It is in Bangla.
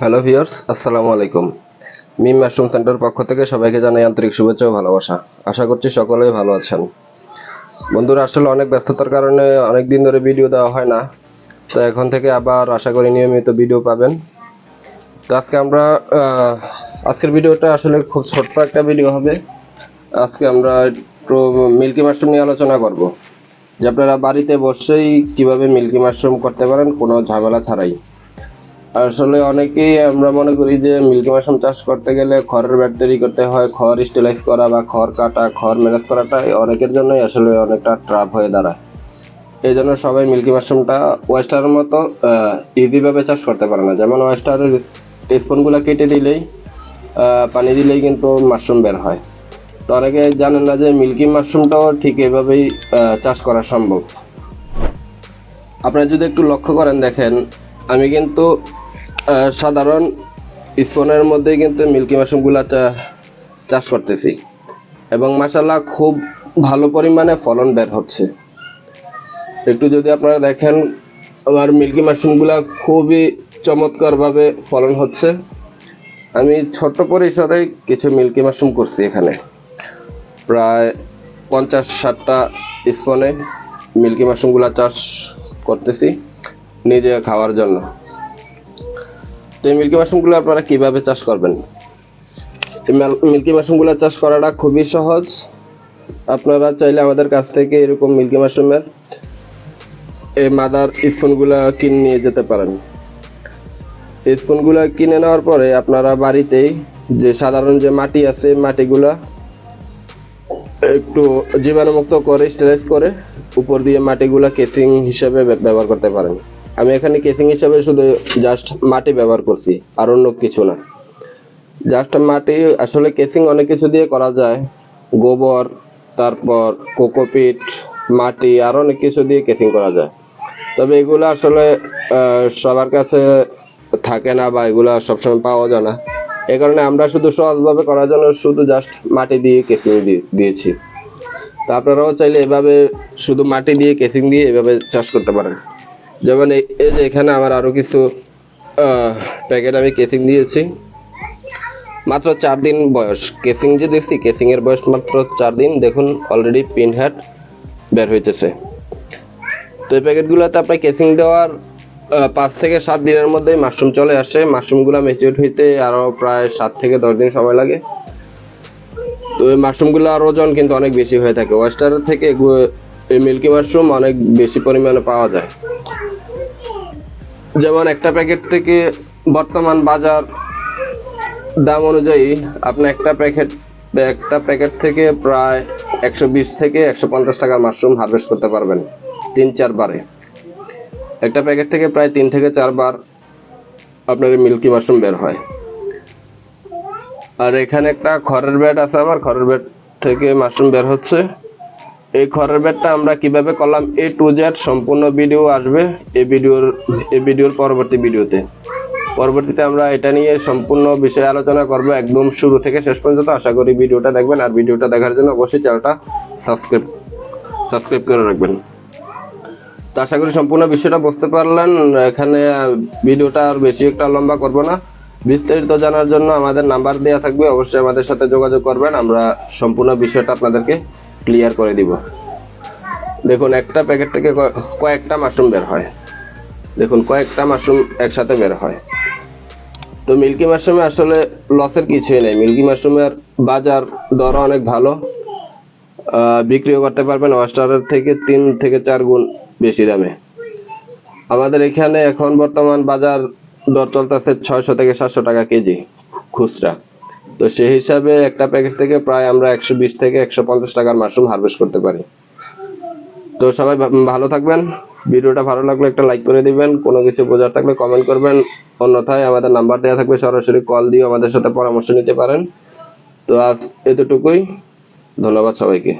হ্যালো ভিউয়ার্স আসসালামু আলাইকুম মিম মাশরুম সেন্টার পক্ষ থেকে সবাইকে জানাই আন্তরিক শুভেচ্ছা ও ভালোবাসা। আশা করছি সকলেই ভালো আছেন। বন্ধুরা, আসলে অনেক ব্যস্ততার কারণে অনেক দিন ধরে ভিডিও দেওয়া হয় না। তো এখন থেকে আবার আশা করি নিয়মিত ভিডিও পাবেন। তো আজকে আমরা আজকের ভিডিওটা আসলে খুব ছোট্ট একটা ভিডিও হবে। আজকে আমরা একটু মিল্কি মাশরুম নিয়ে আলোচনা করব। যে আপনারা বাড়িতে বসেই কীভাবে মিল্কি মাশরুম করতে পারেন, কোনো ঝামেলা ছাড়াই। আসলে অনেকেই আমরা মনে করি যে মিল্কি মাশরুম চাষ করতে গেলে খড়ের ব্যাট তৈরি করতে হয়, খড় স্টেলাইজ করা বা খড় কাটা, খড় ম্যানেজ করাটা অনেকের জন্যই আসলে অনেকটা ট্রাপ হয়ে দাঁড়ায়। এই জন্য সবাই মিল্কি মাশরুমটা ওয়েস্টারের মতো ইজিভাবে চাষ করতে পারে না। যেমন ওয়েস্টারের স্পুনগুলো কেটে দিলেই পানি দিলেই কিন্তু মাশরুম বের হয়। তো অনেকে জানেন না যে মিল্কি মাশরুমটাও ঠিক এভাবেই চাষ করা সম্ভব। আপনারা যদি একটু লক্ষ্য করেন দেখেন, আমি কিন্তু সাধারণ স্পনের মধ্যেই কিন্তু মিল্কি মাশরুমগুলো চাষ করতেছি। এবং মাসাল্লাহ খুব ভালো পরিমাণে ফলন বের হচ্ছে। একটু যদি আপনারা দেখেন, আমার মিল্কি মাশরুমগুলা খুবই চমৎকারভাবে ফলন হচ্ছে। আমি ছোট্ট পরিসরে কিছু মিল্কি মাশরুম করছি এখানে। প্রায় পঞ্চাশ ষাটটা স্পনে মিল্কি মাশরুমগুলা চাষ করতেছি নিজে খাওয়ার জন্য। এই মিল্কি মাশরুমগুলো আপনারা কীভাবে চাষ করবেন? মিল্কি মাশরুমগুলো চাষ করাটা খুবই সহজ। আপনারা চাইলে আমাদের কাছ থেকে এরকম মিল্কি মাশরুমের এই মাদার স্পুনগুলো কিনে নিয়ে যেতে পারেন। স্পুনগুলো কিনে নেওয়ার পরে আপনারা বাড়িতেই যে সাধারণ যে মাটি আছে মাটিগুলা একটু জীবাণুমুক্ত করে, স্টেরাইজ করে উপর দিয়ে মাটিগুলা কেসিং হিসেবে ব্যবহার করতে পারেন। আমি এখানে কেসিং হিসাবে শুধু জাস্ট মাটি ব্যবহার করছি, আর অন্য কিছু না। জাস্ট মাটি, আসলে কেসিং অনেক কিছু দিয়ে করা যায়। গোবর, তারপর কোকোপিট, মাটি, আর অনেক কিছু দিয়ে কেসিং করা যায়। তবে এগুলো আসলে সবার কাছে থাকে না বা এগুলো সবসময় পাওয়া যায় না। এই কারণে আমরা শুধু সহজভাবে করার জন্য শুধু জাস্ট মাটি দিয়ে কেসিং দিয়েছি। তা আপনারাও চাইলে এভাবে শুধু মাটি দিয়ে কেসিং দিয়ে এভাবে চাষ করতে পারেন। যেমন এই যে এখানে আমার আরও কিছু প্যাকেট আমি কেসিং দিয়েছি। মাত্র চার দিন বয়স। কেসিং যে দিচ্ছি কেসিংয়ের বয়স মাত্র চার দিন। দেখুন অলরেডি পিন হ্যাট বের হইতেছে। তো এই প্যাকেটগুলোতে আপনার কেসিং দেওয়ার পাঁচ থেকে সাত দিনের মধ্যে মাশরুম চলে আসে। মাশরুমগুলো ম্যাচিউর হইতে আরও প্রায় সাত থেকে দশ দিন সময় লাগে। তো এই মাশরুমগুলোর ওজন কিন্তু অনেক বেশি হয়ে থাকে। ওয়েস্টারের থেকে এই মিল্কি মাশরুম অনেক বেশি পরিমাণে পাওয়া যায়। যেমন একটা প্যাকেট থেকে বর্তমান বাজার দাম অনুযায়ী আপনি একটা প্যাকেট একটা প্যাকেট থেকে প্রায় একশো বিশ থেকে একশো পঞ্চাশ টাকার মাশরুম হারভেস্ট করতে পারবেন তিন চারবারে। একটা প্যাকেট থেকে প্রায় তিন থেকে চারবার আপনার মিল্কি মাশরুম বের হয়। আর এখানে একটা খড়ের ব্যাট আছে আমার খড়ের ব্যাট থেকে মাশরুম বের হচ্ছে। এই খড়ের ব্যাটটা আমরা কীভাবে করলাম এ টু জেড সম্পূর্ণ ভিডিও আসবে এই ভিডিওর এই ভিডিওর পরবর্তী ভিডিওতে। পরবর্তীতে আমরা এটা নিয়ে সম্পূর্ণ বিষয়ে আলোচনা করব একদম শুরু থেকে শেষ পর্যন্ত। আশা করি ভিডিওটা দেখবেন আর ভিডিওটা দেখার জন্য অবশ্যই চ্যানেলটা সাবস্ক্রাইব সাবস্ক্রাইব করে রাখবেন। তো আশা করি সম্পূর্ণ বিষয়টা বুঝতে পারলেন। এখানে ভিডিওটা আর বেশি একটা লম্বা করব না। বিস্তারিত জানার জন্য আমাদের নাম্বার দেওয়া থাকবে। অবশ্যই আমাদের সাথে যোগাযোগ করবেন। আমরা সম্পূর্ণ বিষয়টা আপনাদেরকে ক্লিয়ার করে দিব। দেখুন, একটা প্যাকেট থেকে কয়েকটা মাশরুম বের হয়। দেখুন, কয়েকটা মাশরুম একসাথে বের হয়। তো মিল্কি মাশরুমে আসলে লসের কিছুই নেই। মিল্কি মাশরুমের বাজার দর অনেক ভালো। বিক্রিও করতে পারবেন। ওয়েস্টারের থেকে তিন থেকে চার গুণ বেশি দামে। আমাদের এখানে এখন বর্তমান বাজার দর চলতেছে ছয়শো থেকে সাতশো টাকা কেজি খুচরা। তো সেই হিসাবে একটা প্যাকেট থেকে প্রায় আমরা একশো বিশ থেকে একশো পঞ্চাশ টাকার মাশরুম হারভেস্ট করতে পারি। তো সবাই ভালো থাকবেন। ভিডিওটা ভালো লাগলে একটা লাইক করে দিবেন। কোনো কিছু বোঝার থাকলে কমেন্ট করবেন। অন্যথায় আমাদের নাম্বার দেওয়া থাকবে, সরাসরি কল দিয়ে আমাদের সাথে পরামর্শ নিতে পারেন। তো আজ এতটুকুই। ধন্যবাদ সবাইকে।